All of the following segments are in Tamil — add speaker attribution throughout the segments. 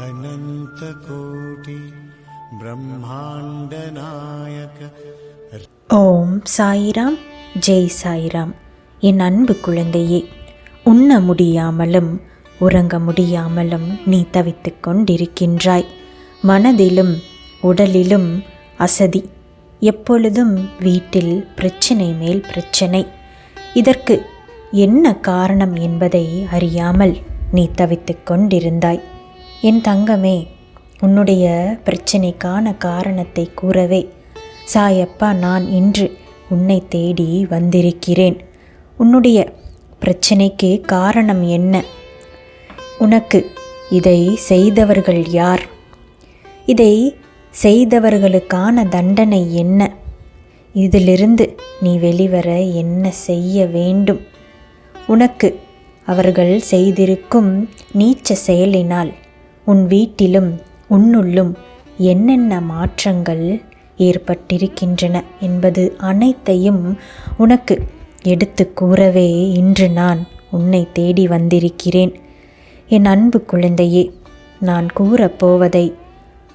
Speaker 1: अनन्तकोटि ब्रह्माण्डनायक
Speaker 2: ஓம் சாய்ராம் ஜெய் சாய்ராம் என் அன்பு குழந்தையே உண்ண முடியாமலும் உறங்க முடியாமலும் நீ தவித்துக் கொண்டிருக்கின்றாய் மனதிலும் உடலிலும் அசதி எப்பொழுதும் வீட்டில் பிரச்சனை மேல் பிரச்சனை இதற்கு என்ன காரணம் என்பதை அறியாமல் நீ தவித்துக் கொண்டிருந்தாய் என் தங்கமே உன்னுடைய பிரச்சனைக்கான காரணத்தை கூறவே சாயப்பா நான் இன்று உன்னை தேடி வந்திருக்கிறேன். உன்னுடைய பிரச்சனைக்கு காரணம் என்ன? உனக்கு இதை செய்தவர்கள் யார்? இதை செய்தவர்களுக்கான தண்டனை என்ன? இதிலிருந்து நீ வெளிவர என்ன செய்ய வேண்டும்? உனக்கு அவர்கள் செய்திருக்கும் நீச்ச செயலினால் உன் வீட்டிலும் உன்னுள்ளும் என்னென்ன மாற்றங்கள் ஏற்பட்டிருக்கின்றன என்பது அனைத்தையும் உனக்கு எடுத்து கூறவே இன்று நான் உன்னை தேடி வந்திருக்கிறேன். என் அன்பு குழந்தையே நான் கூறப்போவதை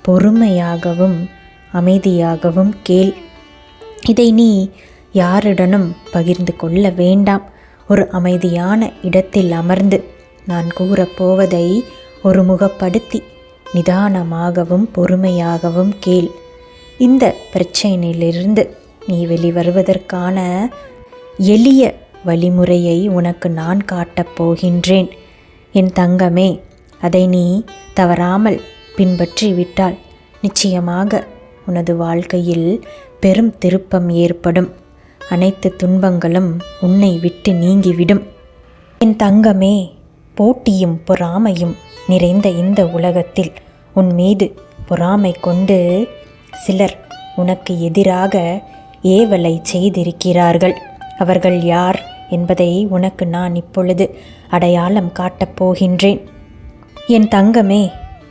Speaker 2: பொறுமையாகவும் அமைதியாகவும் கேள். இதை நீ யாருடனும் பகிர்ந்து கொள்ள வேண்டாம். ஒரு அமைதியான இடத்தில் அமர்ந்து நான் கூறப்போவதை ஒருமுகப்படுத்தி நிதானமாகவும் பொறுமையாகவும் கேள். இந்த பிரச்சனையிலிருந்து நீ வெளிவருவதற்கான எளிய வழிமுறையை உனக்கு நான் காட்டப் போகின்றேன். என் தங்கமே அதை நீ தவறாமல் பின்பற்றி விட்டால் நிச்சயமாக உனது வாழ்க்கையில் பெரும் திருப்பம் ஏற்படும். அனைத்து துன்பங்களும் உன்னை விட்டு நீங்கிவிடும். என் தங்கமே போட்டியும் பொறாமையும் நிறைந்த இந்த உலகத்தில் உன் மீது பொறாமை கொண்டு சிலர் உனக்கு எதிராக ஏவலை செய்திருக்கிறார்கள். அவர்கள் யார் என்பதை உனக்கு நான் இப்பொழுது அடையாளம் காட்டப் போகின்றேன். என் தங்கமே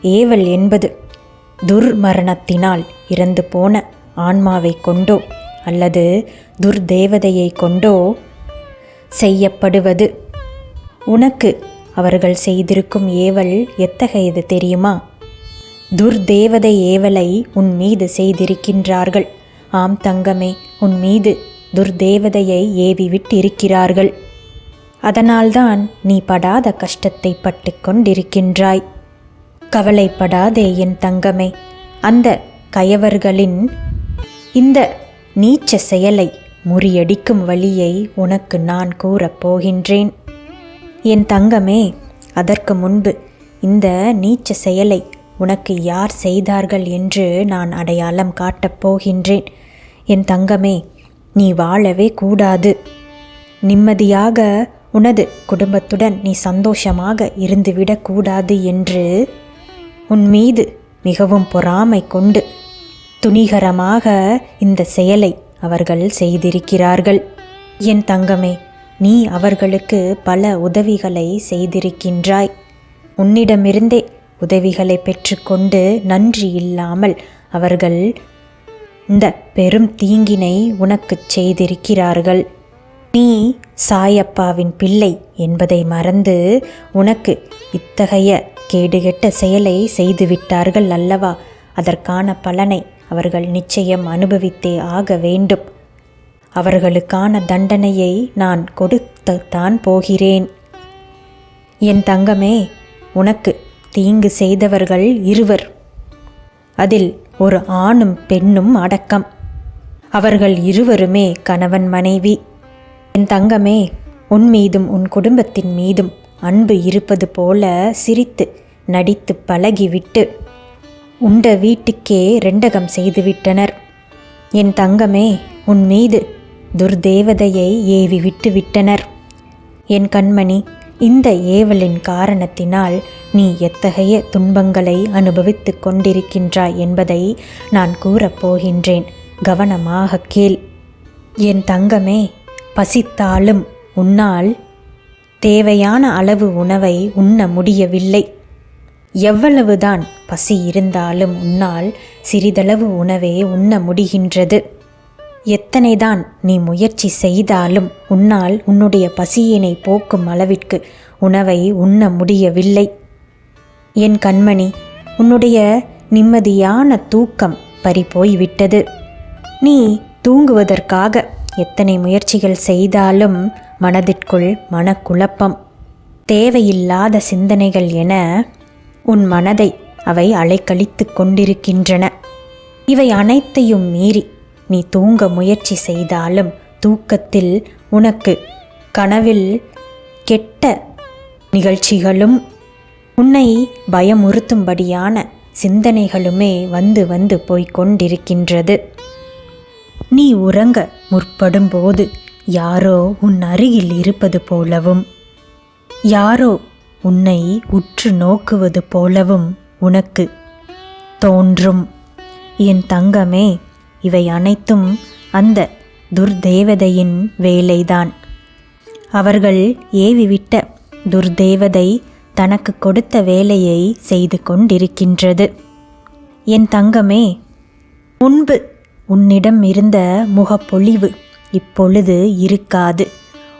Speaker 2: ஏவல் என்பது துர்மரணத்தினால் இறந்து போன ஆன்மாவை கொண்டோ அல்லது துர்தேவதையை கொண்டோ செய்யப்படுவது. உனக்கு அவர்கள் செய்திருக்கும் ஏவல் எத்தகையது தெரியுமா? துர்தேவதை ஏவலை உன் மீது செய்திருக்கின்றார்கள். ஆம் தங்கமே உன் மீது துர்தேவதையை ஏவி விட்டிருக்கிறார்கள் அதனால்தான் நீ படாத கஷ்டத்தை பட்டு கொண்டிருக்கின்றாய். கவலைப்படாதே என் தங்கமே அந்த கயவர்களின் இந்த நீச்ச செயலை முறியடிக்கும் வழியை உனக்கு நான் கூறப் போகின்றேன். என் தங்கமே அதற்கு முன்பு இந்த நீச்ச செயலை உனக்கு யார் செய்தார்கள் என்று நான் அடையாளம் காட்டப் போகின்றேன். என் தங்கமே நீ வாழவே கூடாது. நிம்மதியாக உனது குடும்பத்துடன் நீ சந்தோஷமாக இருந்துவிடக்கூடாது என்று உன் மீது மிகவும் பொறாமை கொண்டு துணிகரமாக இந்த செயலை அவர்கள் செய்திருக்கிறார்கள். என் தங்கமே நீ அவர்களுக்கு பல உதவிகளை செய்திருக்கின்றாய். உன்னிடமிருந்தே உதவிகளை பெற்றுக்கொண்டு நன்றி இல்லாமல் அவர்கள் இந்த பெரும் தீங்கினை உனக்குச் செய்திருக்கிறார்கள். நீ சாயப்பாவின் பிள்ளை என்பதை மறந்து உனக்கு இத்தகைய கேடுகெட்ட செயலை செய்துவிட்டார்கள் அல்லவா? அதற்கான பலனை அவர்கள் நிச்சயம் அனுபவித்தே ஆக வேண்டும். அவர்களுக்கான தண்டனையை நான் கொடுத்துத்தான் போகிறேன். என் தங்கமே உனக்கு தீங்கு செய்தவர்கள் இருவர். அதில் ஒரு ஆணும் பெண்ணும் அடக்கம். அவர்கள் இருவருமே கணவன் மனைவி. என் தங்கமே உன் மீதும் உன் குடும்பத்தின் மீதும் அன்பு இருப்பது போல சிரித்து நடித்து பழகிவிட்டு உண்ட வீட்டுக்கே ரெண்டகம் செய்துவிட்டனர். என் தங்கமே உன் மீது துர்தேவதையை ஏவி விட்டு விட்டனர். என் கண்மணி இந்த ஏவலின் காரணத்தினால் நீ எத்தகைய துன்பங்களை அனுபவித்துக் கொண்டிருக்கின்றாய் என்பதை நான் கூறப்போகின்றேன் கவனமாக கேள். என் தங்கமே பசித்தாலும் உன்னால் தேவையான அளவு உணவை உண்ண முடியவில்லை. எவ்வளவுதான் பசி இருந்தாலும் உன்னால் சிறிதளவு உணவே உண்ண முடிகின்றது. எத்தனைதான் நீ முயற்சி செய்தாலும் உன்னால் உன்னுடைய பசியினை போக்கும் அளவிற்கு உணவை உண்ண முடியவில்லை. என் கண்மணி உன்னுடைய நிம்மதியான தூக்கம் பறிபோய்விட்டது. நீ தூங்குவதற்காக எத்தனை முயற்சிகள் செய்தாலும் மனதிற்குள் மனக்குழப்பம். தேவையில்லாத சிந்தனைகள் என உன் மனதை அவை அலைக்கழித்து கொண்டிருக்கின்றன. இவை அனைத்தையும் மீறி நீ தூங்க முயற்சி செய்தாலும் தூக்கத்தில் உனக்கு கனவில் கெட்ட நிகழ்ச்சிகளும் உன்னை பயமுறுத்தும்படியான சிந்தனைகளுமே வந்து வந்து போய்க் கொண்டிருக்கின்றது. நீ உறங்க முற்படும்போது யாரோ உன் அருகில் இருப்பது போலவும் யாரோ உன்னை உற்று நோக்குவது போலவும் உனக்கு தோன்றும். என் தங்கமே இவை அனைத்தும் அந்த துர்தேவதையின் வேலைதான். அவர்கள் ஏவிவிட்ட துர்தேவதை தனக்கு கொடுத்த வேலையை செய்து கொண்டிருக்கின்றது. என் தங்கமே முன்பு உன்னிடம் இருந்த முகப்பொழிவு இப்பொழுது இருக்காது.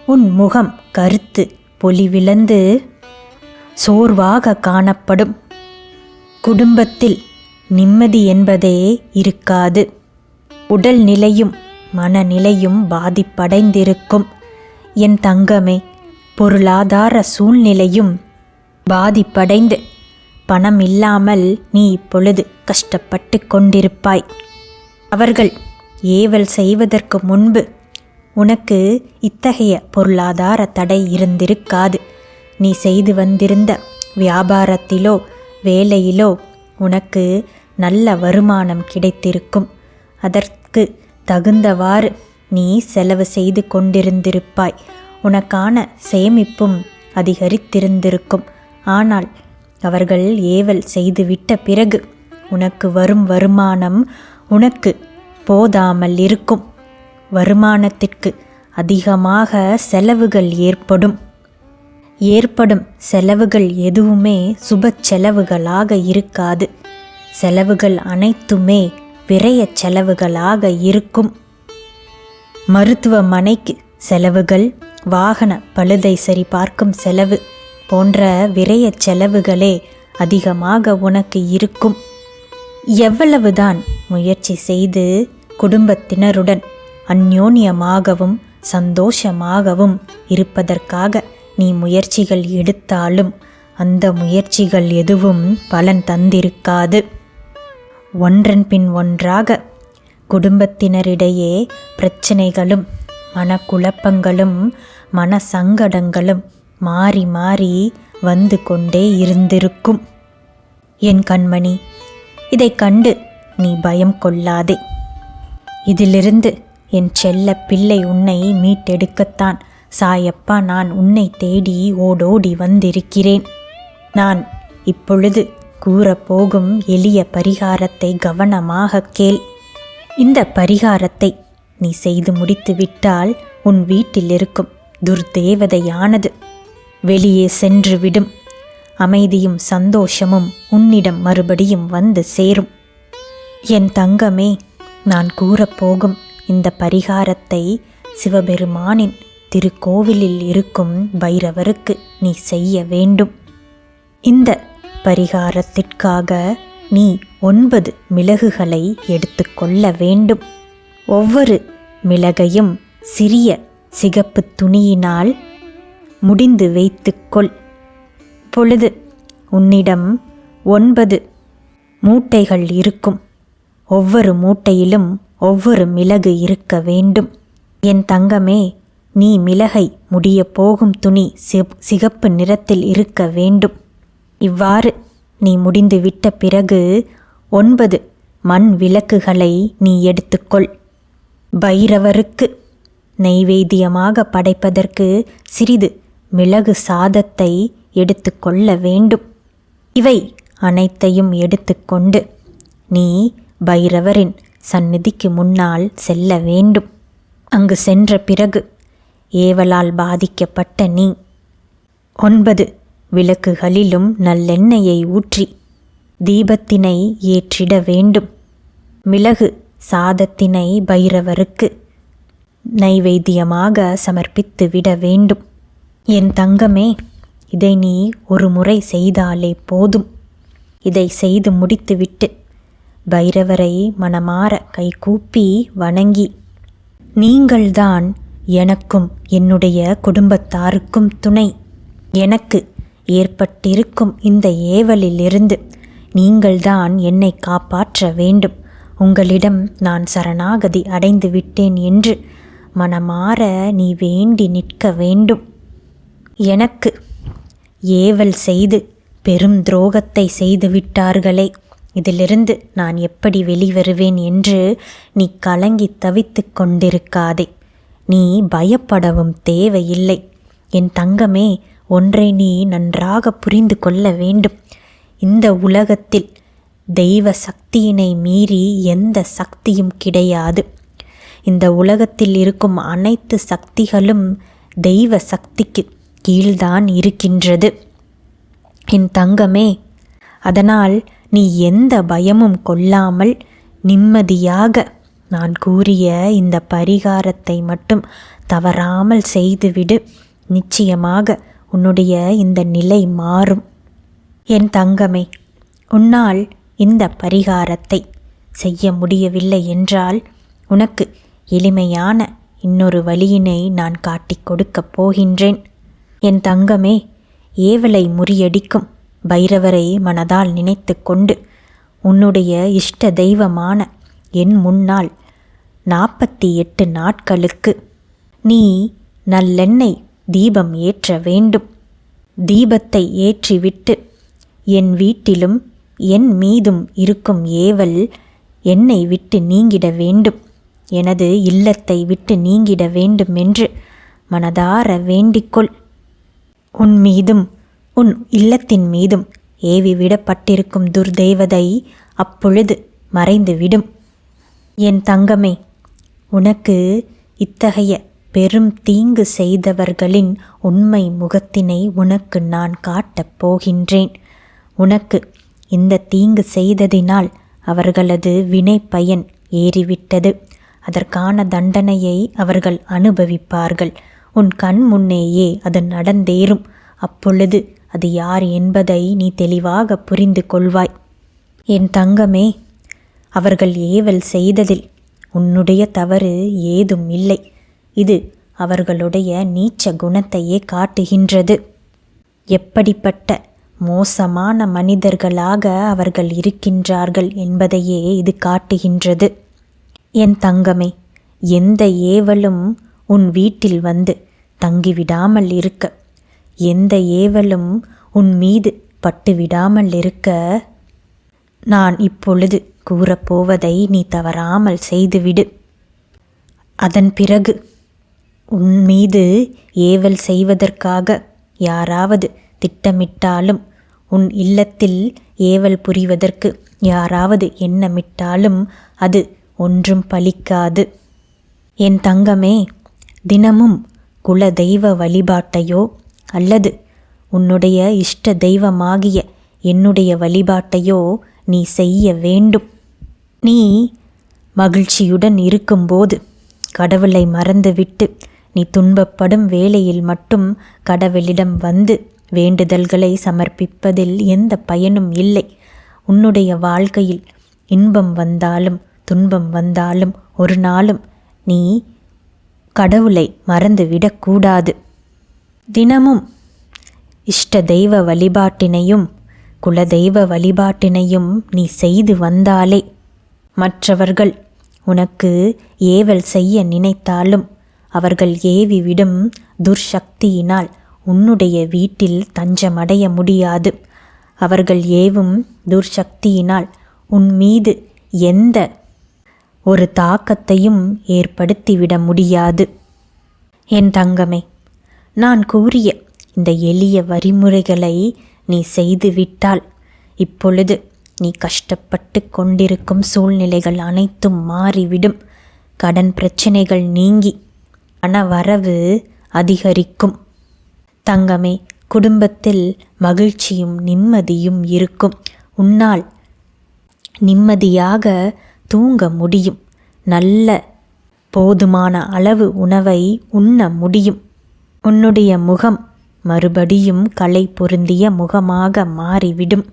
Speaker 2: உன் முகம் கருத்து பொலிவிழந்து சோர்வாக காணப்படும். குடும்பத்தில் நிம்மதி என்பதே இருக்காது. உடல் நிலையும் மனநிலையும் பாதிப்படைந்திருக்கும். என் தங்கமே பொருளாதார சூழ்நிலையும் பாதிப்படைந்து பணம் இல்லாமல் நீ இப்பொழுது கஷ்டப்பட்டு கொண்டிருப்பாய். அவர்கள் ஏவல் செய்வதற்கு முன்பு உனக்கு இத்தகைய பொருளாதார தடை இருந்திருக்காது. நீ செய்து வந்திருந்த வியாபாரத்திலோ வேலையிலோ உனக்கு நல்ல வருமானம் கிடைத்திருக்கும். அதற்கு தகுந்தவாறு நீ செலவு செய்து கொண்டிருந்திருப்பாய். உனக்கான சேமிப்பும் அதிகரித்திருந்திருக்கும். ஆனால் அவர்கள் ஏவல் செய்துவிட்ட பிறகு உனக்கு வரும் வருமானம் உனக்கு போதாமல் இருக்கும். வருமானத்திற்கு அதிகமாக செலவுகள் ஏற்படும். ஏற்படும் செலவுகள் எதுவுமே சுப செலவுகளாக இருக்காது. செலவுகள் அனைத்துமே விரைய செலவுகளாக இருக்கும். மருத்துவமனைக்கு செலவுகள் வாகன பழுதை சரிபார்க்கும் செலவு போன்ற விரைய செலவுகளே அதிகமாக உனக்கு இருக்கும். எவ்வளவுதான் முயற்சி செய்து குடும்பத்தினருடன் அந்யோன்யமாகவும் சந்தோஷமாகவும் இருப்பதற்காக நீ முயற்சிகள் எடுத்தாலும் அந்த முயற்சிகள் எதுவும் பலன் தந்திருக்காது. ஒன்றன் பின் ஒன்றாக குடும்பத்தினரிடையே பிரச்சனைகளும் மனக்குழப்பங்களும் மனசங்கடங்களும் மாறி மாறி வந்து கொண்டே இருந்திருக்கும். என் கண்மணி இதை கண்டு நீ பயம் கொள்ளாதே. இதிலிருந்து என் செல்ல பிள்ளை உன்னை மீட்டெடுக்கத்தான். சாயப்பா நான் உன்னை தேடி ஓடோடி வந்திருக்கிறேன். நான் இப்பொழுது கூறப்போகும் எளிய பரிகாரத்தை கவனமாக கேள். இந்த பரிகாரத்தை நீ செய்து முடித்து விட்டால் உன் வீட்டில் இருக்கும் துர்தேவதையானது வெளியே சென்று விடும் அமைதியும் சந்தோஷமும் உன்னிடம் மறுபடியும் வந்து சேரும். என் தங்கமே நான் கூறப்போகும் இந்த பரிகாரத்தை சிவபெருமானின் திருக்கோவிலில் இருக்கும் பைரவருக்கு நீ செய்ய வேண்டும். இந்த பரிகாரத்திற்காக நீ ஒன்பது மிளகுகளை எடுத்துக்கொள்ள வேண்டும். ஒவ்வொரு மிளகையும் சிறிய சிகப்பு துணியினால் முடிந்து வைத்துக்கொள் பொழுது உன்னிடம் ஒன்பது மூட்டைகள் இருக்கும். ஒவ்வொரு மூட்டையிலும் ஒவ்வொரு மிளகு இருக்க வேண்டும். என் தங்கமே நீ மிளகை முடிய போகும் துணி சிகப்பு நிறத்தில் இருக்க வேண்டும். இவ்வாறு நீ முடிந்துவிட்ட பிறகு ஒன்பது மண் விளக்குகளை நீ எடுத்துக்கொள். பைரவருக்கு நெய்வேத்தியமாக படைப்பதற்கு சிறிது மிளகு சாதத்தை எடுத்துக்கொள்ள வேண்டும். இவை அனைத்தையும் எடுத்துக்கொண்டு நீ பைரவரின் சந்நிதிக்கு முன்னால் செல்ல வேண்டும். அங்கு சென்ற பிறகு ஏவலால் பாதிக்கப்பட்ட நீ. ஒன்பது விளக்குகளிலும் நல்லெண்ணெயை ஊற்றி தீபத்தினை ஏற்றிட வேண்டும். மிளகு சாதத்தினை பைரவருக்கு நைவேத்தியமாக சமர்ப்பித்து விட வேண்டும். என் தங்கமே இதை நீ ஒரு முறை செய்தாலே போதும். இதை செய்து முடித்துவிட்டு பைரவரை மனமாற கைகூப்பி வணங்கி நீங்கள்தான் எனக்கும் என்னுடைய குடும்பத்தாருக்கும் துணை. எனக்கு ஏற்பட்டிருக்கும் இந்த ஏவலிலிருந்து நீங்கள்தான் என்னை காப்பாற்ற வேண்டும். உங்களிடம் நான் சரணாகதி அடைந்து விட்டேன் என்று மனமாற நீ வேண்டி நிற்க வேண்டும். எனக்கு ஏவல் செய்து பெரும் துரோகத்தை செய்து விட்டார்களே. இதிலிருந்து நான் எப்படி வெளிவருவேன் என்று நீ கலங்கி தவித்து கொண்டிருக்காதே. நீ பயப்படவும் தேவையில்லை. என் தங்கமே ஒன்றை நீ நன்றாக புரிந்து கொள்ள வேண்டும். இந்த உலகத்தில் தெய்வ சக்தியினை மீறி எந்த சக்தியும் கிடையாது. இந்த உலகத்தில் இருக்கும் அனைத்து சக்திகளும் தெய்வ சக்திக்கு கீழ்தான் இருக்கின்றது. என் தங்கமே அதனால் நீ எந்த பயமும் கொள்ளாமல் நிம்மதியாக நான் கூறிய இந்த பரிகாரத்தை மட்டும் தவறாமல் செய்துவிடு. நிச்சயமாக உன்னுடைய இந்த நிலை மாறும். என் தங்கமே உன்னால் இந்த பரிகாரத்தை செய்ய முடியவில்லை என்றால் உனக்கு எளிமையான இன்னொரு வழியினை நான் காட்டிக் கொடுக்கப் போகின்றேன். என் தங்கமே ஏவலை முறியடிக்கும் பைரவரை மனதால் நினைத்து கொண்டு உன்னுடைய இஷ்ட தெய்வமான என் முன்னால் நாற்பத்தி எட்டு நாட்களுக்கு நீ நல்லெண்ணெய் தீபம் ஏற்ற வேண்டும். தீபத்தை ஏற்றிவிட்டு என் வீட்டிலும் என் மீதும் இருக்கும் ஏவல் என்னை விட்டு நீங்கிட வேண்டும். எனது இல்லத்தை விட்டு நீங்கிட வேண்டும் என்று மனதார வேண்டிக்கொள். உன் மீதும் உன் இல்லத்தின் மீதும் ஏவி விடப்பட்டிருக்கும் அப்பொழுது மறைந்துவிடும். என் தங்கமே உனக்கு இத்தகைய பெரும் தீங்கு செய்தவர்களின் உண்மை முகத்தினை உனக்கு நான் காட்டப் போகின்றேன். உனக்கு இந்த தீங்கு செய்ததினால் அவர்களது வினை பயன் ஏறிவிட்டது. அதற்கான தண்டனையை அவர்கள் அனுபவிப்பார்கள். உன் கண் முன்னேயே அது நடந்தேறும். அப்பொழுது அது யார் என்பதை நீ தெளிவாக புரிந்து கொள்வாய் என் தங்கமே அவர்கள் ஏவல் செய்ததில் உன்னுடைய தவறு ஏதும் இல்லை. இது அவர்களுடைய நீச்ச குணத்தையே காட்டுகின்றது. எப்படிப்பட்ட மோசமான மனிதர்களாக அவர்கள் இருக்கின்றார்கள் என்பதையே இது காட்டுகின்றது. என் தங்கமே எந்த ஏவலும் உன் வீட்டில் வந்து தங்கிவிடாமல் இருக்க. எந்த ஏவலும் உன் மீது பட்டுவிடாமல் இருக்க. நான் இப்பொழுது கூறப்போவதை நீ தவறாமல் செய்துவிடு. அதன் பிறகு உன் மீது ஏவல் செய்வதற்காக யாராவது திட்டமிட்டாலும் உன் இல்லத்தில் ஏவல் புரிவதற்கு யாராவது எண்ணமிட்டாலும் அது ஒன்றும் பலிக்காது. என் தங்கமே தினமும் குல தெய்வ வழிபாட்டையோ அல்லது உன்னுடைய இஷ்ட தெய்வமாகிய என்னுடைய வழிபாட்டையோ நீ செய்ய வேண்டும். நீ மகிழ்ச்சியுடன் இருக்கும்போது கடவுளை மறந்துவிட்டு நீ துன்பப்படும் வேளையில் மட்டும் கடவுளிடம் வந்து வேண்டுதல்களை சமர்ப்பிப்பதில் எந்த பயனும் இல்லை. உன்னுடைய வாழ்க்கையில் இன்பம் வந்தாலும் துன்பம் வந்தாலும் ஒரு நாளும் நீ கடவுளை மறந்து விடக்கூடாது தினமும் இஷ்ட தெய்வ வழிபாட்டினையும் குலதெய்வ வழிபாட்டினையும் நீ செய்து வந்தாலே மற்றவர்கள் உனக்கு ஏவல் செய்ய நினைத்தாலும் அவர்கள் ஏவிவிடும் துர்சக்தியினால் உன்னுடைய வீட்டில் தஞ்சமடைய முடியாது. அவர்கள் ஏவும் துர்சக்தியினால் உன் மீது எந்த ஒரு தாக்கத்தையும் ஏற்படுத்திவிட முடியாது. என் தங்கமே நான் கூறிய இந்த எளிய வரிமுறைகளை நீ செய்துவிட்டால் இப்பொழுது நீ கஷ்டப்பட்டு கொண்டிருக்கும் சூழ்நிலைகள் அனைத்தும் மாறிவிடும். கடன் பிரச்சனைகள் நீங்கி பணவரவு அதிகரிக்கும். தங்கமே குடும்பத்தில் மகிழ்ச்சியும் நிம்மதியும் இருக்கும். உன்னால் நிம்மதியாக தூங்க முடியும். நல்ல போதுமான அளவு உணவை உண்ண முடியும். உன்னுடைய முகம் மறுபடியும் கலை பொருந்திய முகமாக மாறிவிடும்.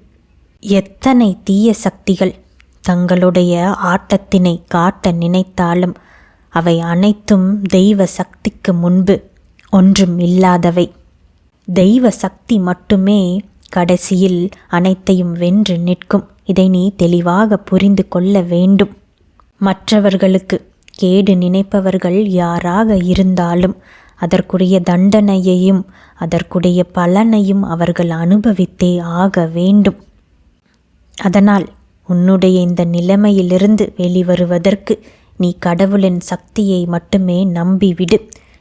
Speaker 2: எத்தனை தீய சக்திகள் தங்களுடைய ஆட்டத்தினை காட்ட நினைத்தாலும் அவை அனைத்தும் தெய்வ சக்திக்கு முன்பு ஒன்றும் இல்லாதவை. தெய்வ சக்தி மட்டுமே கடைசியில் அனைத்தையும் வென்று நிற்கும். இதை நீ தெளிவாக புரிந்து கொள்ள வேண்டும். மற்றவர்களுக்கு கேடு நினைப்பவர்கள் யாராக இருந்தாலும் அதற்குரிய தண்டனையையும் அதற்குடைய பலனையும் அவர்கள் அனுபவித்தே ஆக வேண்டும். அதனால் உன்னுடைய இந்த நிலைமையிலிருந்து வெளிவருவதற்கு நீ கடவுளின் சக்தியை மட்டுமே நம்பிவிடு.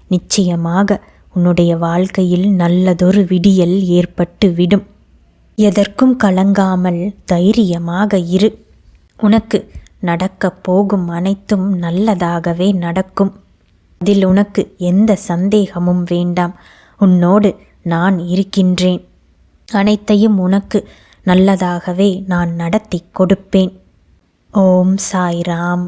Speaker 2: நிச்சயமாக உன்னுடைய வாழ்க்கையில் நல்லதொரு விடியல் ஏற்பட்டு விடும் எதற்கும் கலங்காமல் தைரியமாக இரு. உனக்கு நடக்கப் போகும் அனைத்தும் நல்லதாகவே நடக்கும். அதில் உனக்கு எந்த சந்தேகமும் வேண்டாம். உன்னோடு நான் இருக்கின்றேன். அனைத்தையும் உனக்கு நல்லதாகவே நான் நடத்தி கொடுப்பேன். ஓம் சாய்ராம்.